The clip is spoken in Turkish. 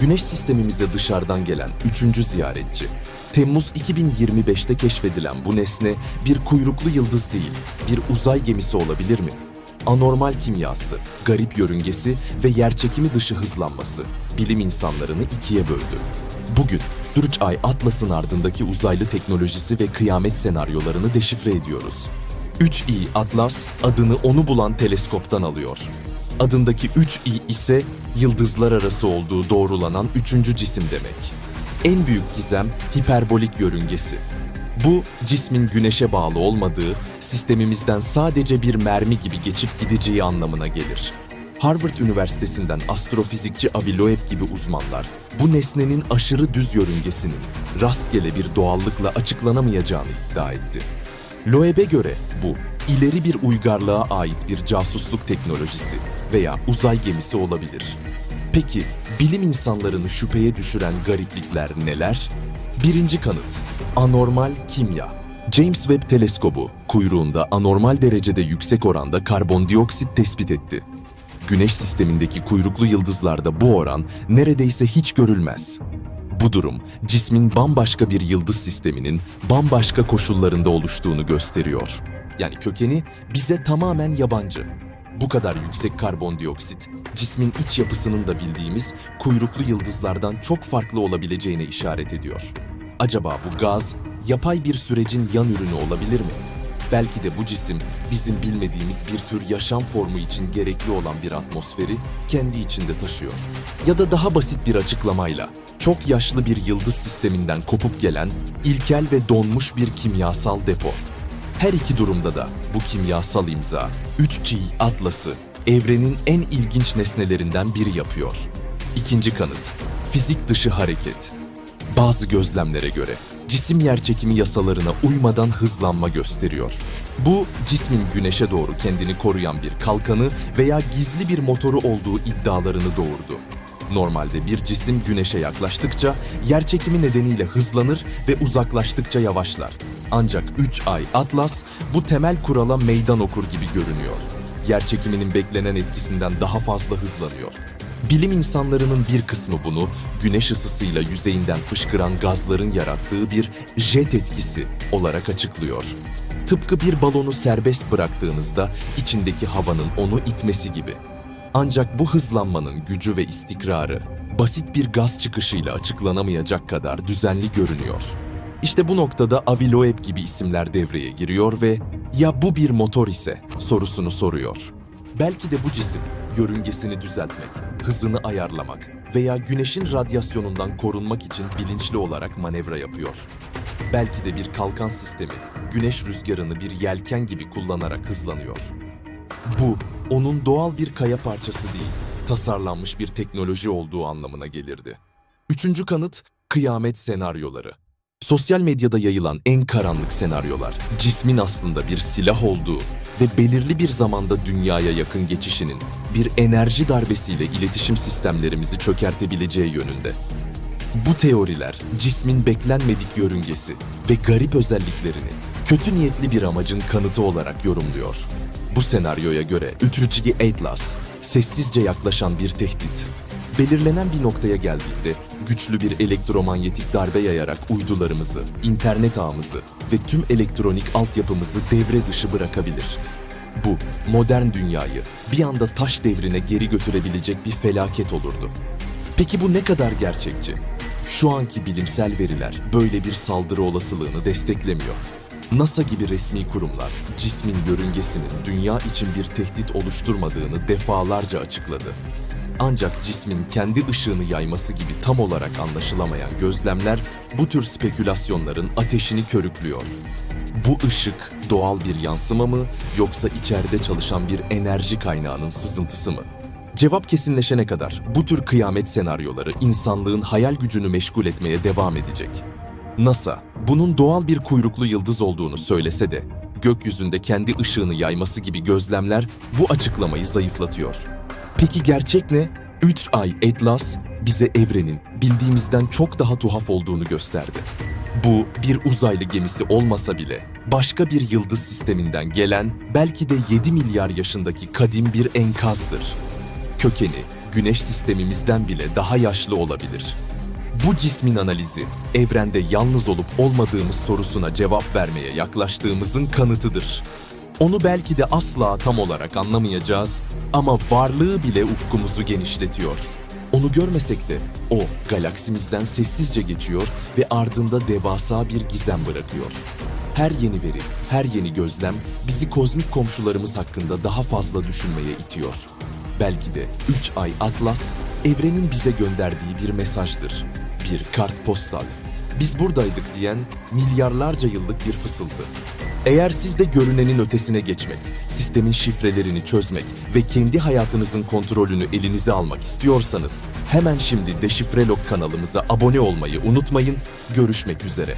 Güneş sistemimize dışarıdan gelen üçüncü ziyaretçi. Temmuz 2025'te keşfedilen bu nesne bir kuyruklu yıldız değil, bir uzay gemisi olabilir mi? Anormal kimyası, garip yörüngesi ve yerçekimi dışı hızlanması bilim insanlarını ikiye böldü. Bugün 3 ay Atlas'ın ardındaki uzaylı teknolojisi ve kıyamet senaryolarını deşifre ediyoruz. 3i Atlas adını onu bulan teleskoptan alıyor. Adındaki 3i ise yıldızlar arası olduğu doğrulanan üçüncü cisim demek. En büyük gizem hiperbolik yörüngesi. Bu cismin güneşe bağlı olmadığı, sistemimizden sadece bir mermi gibi geçip gideceği anlamına gelir. Harvard Üniversitesi'nden astrofizikçi Avi Loeb gibi uzmanlar bu nesnenin aşırı düz yörüngesinin rastgele bir doğallıkla açıklanamayacağını iddia etti. Loeb'e göre bu, ileri bir uygarlığa ait bir casusluk teknolojisi veya uzay gemisi olabilir. Peki, bilim insanlarını şüpheye düşüren gariplikler neler? Birinci kanıt, anormal kimya. James Webb Teleskobu, kuyruğunda anormal derecede yüksek oranda karbondioksit tespit etti. Güneş sistemindeki kuyruklu yıldızlarda bu oran neredeyse hiç görülmez. Bu durum, cismin bambaşka bir yıldız sisteminin bambaşka koşullarında oluştuğunu gösteriyor. Yani kökeni bize tamamen yabancı. Bu kadar yüksek karbondioksit, cismin iç yapısının da bildiğimiz kuyruklu yıldızlardan çok farklı olabileceğine işaret ediyor. Acaba bu gaz, yapay bir sürecin yan ürünü olabilir mi? Belki de bu cisim bizim bilmediğimiz bir tür yaşam formu için gerekli olan bir atmosferi kendi içinde taşıyor. Ya da daha basit bir açıklamayla çok yaşlı bir yıldız sisteminden kopup gelen ilkel ve donmuş bir kimyasal depo. Her iki durumda da bu kimyasal imza 3G atlası evrenin en ilginç nesnelerinden biri yapıyor. İkinci kanıt, fizik dışı hareket. Bazı gözlemlere göre cisim yerçekimi yasalarına uymadan hızlanma gösteriyor. Bu cismin güneşe doğru kendini koruyan bir kalkanı veya gizli bir motoru olduğu iddialarını doğurdu. Normalde bir cisim güneşe yaklaştıkça yerçekimi nedeniyle hızlanır ve uzaklaştıkça yavaşlar. Ancak 3 ay Atlas bu temel kurala meydan okur gibi görünüyor. Yerçekiminin beklenen etkisinden daha fazla hızlanıyor. Bilim insanlarının bir kısmı bunu güneş ısısıyla yüzeyinden fışkıran gazların yarattığı bir jet etkisi olarak açıklıyor. Tıpkı bir balonu serbest bıraktığınızda içindeki havanın onu itmesi gibi. Ancak bu hızlanmanın gücü ve istikrarı basit bir gaz çıkışıyla açıklanamayacak kadar düzenli görünüyor. İşte bu noktada Avi Loeb gibi isimler devreye giriyor ve ya bu bir motor ise sorusunu soruyor. Belki de bu cisim yörüngesini düzeltmek, hızını ayarlamak veya güneşin radyasyonundan korunmak için bilinçli olarak manevra yapıyor. Belki de bir kalkan sistemi güneş rüzgarını bir yelken gibi kullanarak hızlanıyor. Bu, onun doğal bir kaya parçası değil, tasarlanmış bir teknoloji olduğu anlamına gelirdi. Üçüncü kanıt, kıyamet senaryoları. Sosyal medyada yayılan en karanlık senaryolar, cismin aslında bir silah olduğu ve belirli bir zamanda dünyaya yakın geçişinin bir enerji darbesiyle iletişim sistemlerimizi çökertebileceği yönünde. Bu teoriler cismin beklenmedik yörüngesi ve garip özelliklerini kötü niyetli bir amacın kanıtı olarak yorumluyor. Bu senaryoya göre Ütürücü Atlas sessizce yaklaşan bir tehdit. Belirlenen bir noktaya geldiğinde güçlü bir elektromanyetik darbe yayarak uydularımızı, internet ağımızı ve tüm elektronik altyapımızı devre dışı bırakabilir. Bu, modern dünyayı bir anda taş devrine geri götürebilecek bir felaket olurdu. Peki bu ne kadar gerçekçi? Şu anki bilimsel veriler böyle bir saldırı olasılığını desteklemiyor. NASA gibi resmi kurumlar cismin yörüngesinin dünya için bir tehdit oluşturmadığını defalarca açıkladı. Ancak cismin kendi ışığını yayması gibi tam olarak anlaşılamayan gözlemler bu tür spekülasyonların ateşini körüklüyor. Bu ışık doğal bir yansıma mı yoksa içeride çalışan bir enerji kaynağının sızıntısı mı? Cevap kesinleşene kadar bu tür kıyamet senaryoları insanlığın hayal gücünü meşgul etmeye devam edecek. NASA, bunun doğal bir kuyruklu yıldız olduğunu söylese de, gökyüzünde kendi ışığını yayması gibi gözlemler bu açıklamayı zayıflatıyor. Peki gerçek ne? 3 ay Atlas bize evrenin bildiğimizden çok daha tuhaf olduğunu gösterdi. Bu bir uzaylı gemisi olmasa bile başka bir yıldız sisteminden gelen belki de 7 milyar yaşındaki kadim bir enkazdır. Kökeni güneş sistemimizden bile daha yaşlı olabilir. Bu cismin analizi, evrende yalnız olup olmadığımız sorusuna cevap vermeye yaklaştığımızın kanıtıdır. Onu belki de asla tam olarak anlamayacağız ama varlığı bile ufkumuzu genişletiyor. Onu görmesek de o galaksimizden sessizce geçiyor ve ardında devasa bir gizem bırakıyor. Her yeni veri, her yeni gözlem bizi kozmik komşularımız hakkında daha fazla düşünmeye itiyor. Belki de 3 ay Atlas, evrenin bize gönderdiği bir mesajdır. Bir kartpostal. Biz buradaydık diyen milyarlarca yıllık bir fısıltı. Eğer siz de görünenin ötesine geçmek, sistemin şifrelerini çözmek ve kendi hayatınızın kontrolünü elinize almak istiyorsanız hemen şimdi Deşifrelog kanalımıza abone olmayı unutmayın. Görüşmek üzere.